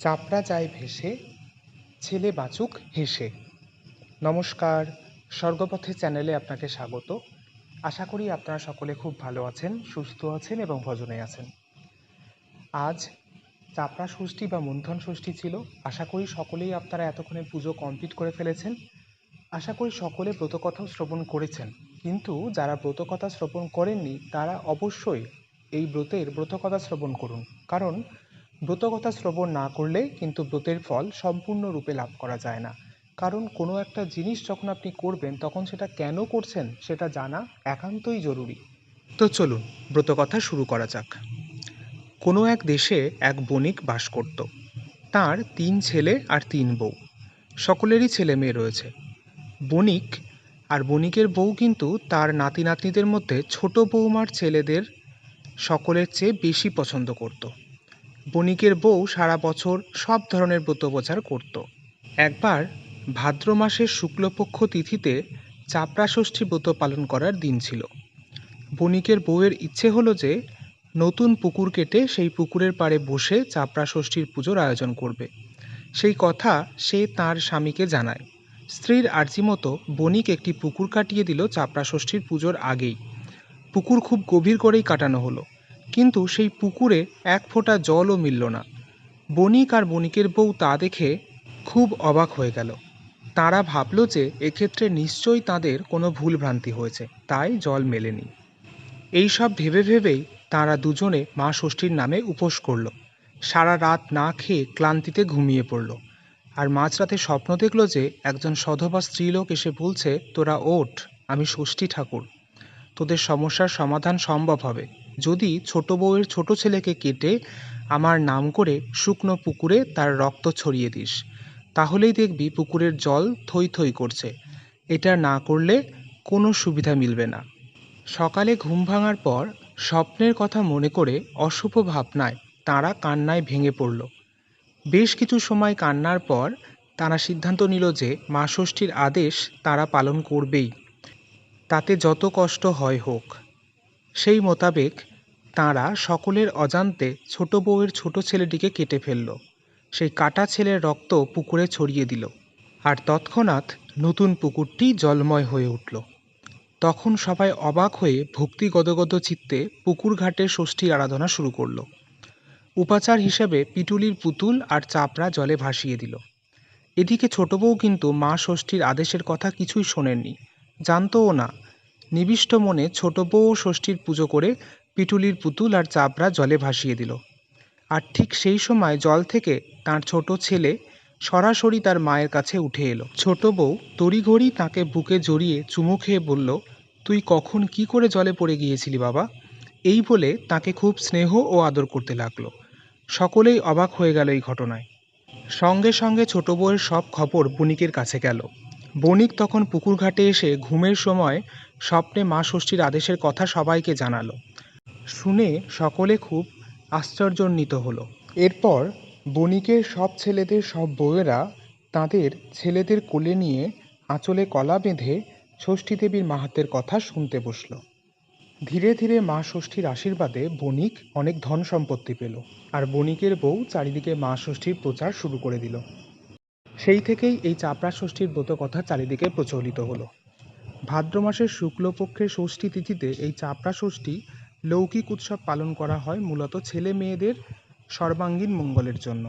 চাপড়া যায় ভেসে, ছেলে বাঁচুক হেসে। নমস্কার স্বর্গপথে চ্যানেলে আপনাকে স্বাগত। আশা করি আপনারা সকলে খুব ভালো আছেন, সুস্থ আছেন এবং ভজনে আছেন। আজ চাপড়া ষষ্ঠী বা মন্থন ষষ্ঠী ছিল। আশা করি সকলেই আপনারা এতক্ষণে পুজো কমপ্লিট করে ফেলেছেন। আশা করি সকলে ব্রতকথাও শ্রবণ করেছেন। কিন্তু যারা ব্রতকথা শ্রবণ করেননি, তারা অবশ্যই এই ব্রতের ব্রতকথা শ্রবণ করুন। কারণ ব্রতকথা শ্রবণ না করলে কিন্তু ব্রতের ফল সম্পূর্ণরূপে লাভ করা যায় না। কারণ কোনো একটা জিনিস যখন আপনি করবেন, তখন সেটা কেন করছেন সেটা জানা একান্তই জরুরি। তো চলুন, ব্রতকথা শুরু করা যাক। কোনো এক দেশে এক বণিক বাস করত। তার তিন ছেলে আর তিন বউ। সকলেরই ছেলে মেয়ে রয়েছে। বণিক আর বণিকের বউ কিন্তু তার নাতি নাতনিদের মধ্যে ছোট বৌমার ছেলেদের সকলের চেয়ে বেশি পছন্দ করত। বণিকের বউ সারা বছর সব ধরনের ব্রতপ্রচার করত। একবার ভাদ্র মাসের শুক্লপক্ষ তিথিতে চাপড়া ষষ্ঠী ব্রত পালন করার দিন ছিল। বণিকের বউয়ের ইচ্ছে হলো যে নতুন পুকুর কেটে সেই পুকুরের পাড়ে বসে চাপড়া ষষ্ঠীর পুজোর আয়োজন করবে। সেই কথা সে তার স্বামীকে জানায়। স্ত্রীর আর্জি মতো বণিক একটি পুকুর কাটিয়ে দিল চাপড়া ষষ্ঠীর পুজোর আগেই। পুকুর খুব গভীর করেই কাটানো হলো। কিন্তু সেই পুকুরে এক ফোঁটা জলও মিলল না। বণিক আর বণিকের বউ তা দেখে খুব অবাক হয়ে গেল। তারা ভাবল যে এক্ষেত্রে নিশ্চয়ই তাদের কোনো ভুলভ্রান্তি হয়েছে, তাই জল মেলেনি। এই সব ভেবে ভেবেই তারা দুজনে মা ষষ্ঠীর নামে উপোস করল। সারা রাত না খেয়ে ক্লান্তিতে ঘুমিয়ে পড়ল। আর মাঝরাতে স্বপ্ন দেখল যে একজন সধবা স্ত্রীলোক এসে বলছে, তোরা ওঠ, আমি ষষ্ঠী ঠাকুর। তোদের সমস্যার সমাধান সম্ভব হবে। যদি ছোট বউয়ের ছোট ছেলেকে কেটে আমার নাম করে শুকনো পুকুরে তার রক্ত ছড়িয়ে দিস, তাহলেই দেখবি পুকুরের জল থই থই করছে। এটা না করলে কোনো সুবিধা মিলবে না। সকালে ঘুম ভাঙার পর স্বপ্নের কথা মনে করে অশুভ ভাবনায় তারা কান্নায় ভেঙে পড়ল। বেশ কিছু সময় কান্নার পর তারা সিদ্ধান্ত নিল যে মা ষষ্ঠীর আদেশ তারা পালন করবেই, তাতে যত কষ্ট হয় হোক। সেই মোতাবেক তাঁরা সকলের অজান্তে ছোট বউয়ের ছোট ছেলেটিকে কেটে ফেলল। সেই কাটা ছেলের রক্ত পুকুরে ছড়িয়ে দিল আর তৎক্ষণাৎ নতুন পুকুরটি জলময় হয়ে উঠল। তখন সবাই অবাক হয়ে ভক্তি গদগদ চিত্তে পুকুর ঘাটে ষষ্ঠীর আরাধনা শুরু করল। উপাচার হিসেবে পিটুলির পুতুল আর চাপড়া জলে ভাসিয়ে দিল। এদিকে ছোট বউ কিন্তু মা ষষ্ঠীর আদেশের কথা কিছুই শোনেননি। জানতও না। নিবিষ্ট মনে ছোট বউ ষষ্ঠীর পুজো করে পিটুলির পুতুল আর চাপড়া জলে ভাসিয়ে দিল। আর ঠিক সেই সময় জল থেকে তার ছোট ছেলে সরাসরি তার মায়ের কাছে উঠে এলো। ছোট বউ তড়িঘড়ি তাকে বুকে জড়িয়ে চুমু খেয়ে বলল, তুই কখন কি করে জলে পড়ে গিয়েছিলি বাবা? এই বলে তাকে খুব স্নেহ ও আদর করতে লাগল। সকলেই অবাক হয়ে গেল এই ঘটনায়। সঙ্গে সঙ্গে ছোট বউয়ের সব খবর বণিকের কাছে গেল। বণিক তখন পুকুর ঘাটে এসে ঘুমের সময় স্বপ্নে মা ষষ্ঠীর আদেশের কথা সবাইকে জানালো। শুনে সকলে খুব আশ্চর্যান্বিত হলো। এরপর বণিকের সব ছেলেদের সব বউয়েরা তাদের ছেলেদের কোলে নিয়ে আঁচলে কলা বেঁধে ষষ্ঠী দেবীর মাহাত্মের কথা শুনতে বসল। ধীরে ধীরে মা ষষ্ঠীর আশীর্বাদে বণিক অনেক ধন সম্পত্তি পেল আর বণিকের বউ চারিদিকে মা ষষ্ঠীর প্রচার শুরু করে দিল। সেই থেকেই এই চাপড়া ষষ্ঠীর ব্রত কথা চারিদিকে প্রচলিত হলো। ভাদ্র মাসের শুক্লপক্ষের ষষ্ঠী তিথিতে এই চাপড়া ষষ্ঠী লৌকিক উৎসব পালন করা হয় মূলত ছেলে মেয়েদের সর্বাঙ্গীন মঙ্গলের জন্য।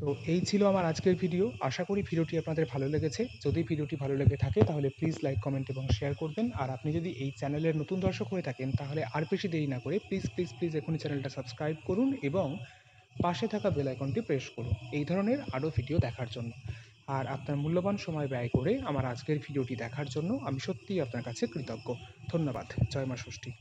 তো এই ছিল আমার আজকের ভিডিও। আশা করি ভিডিওটি আপনাদের ভালো লেগেছে। যদি ভিডিওটি ভালো লেগে থাকে তাহলে প্লিজ লাইক কমেন্ট এবং শেয়ার করবেন। আর আপনি যদি এই চ্যানেলের নতুন দর্শক হয়ে থাকেন তাহলে আর বেশি দেরি না করে প্লিজ প্লিজ প্লিজ এখনই চ্যানেলটা সাবস্ক্রাইব করুন এবং পাশে থাকা বেল আইকনটি প্রেস করুন। এই ধরনের আরও ভিডিও দেখার জন্য। আর আপনার মূল্যবান সময় ব্যয় করে আমার আজকের ভিডিওটি দেখার জন্য আমি সত্যিই আপনার কাছে কৃতজ্ঞ। ধন্যবাদ। জয় মা ষষ্ঠী।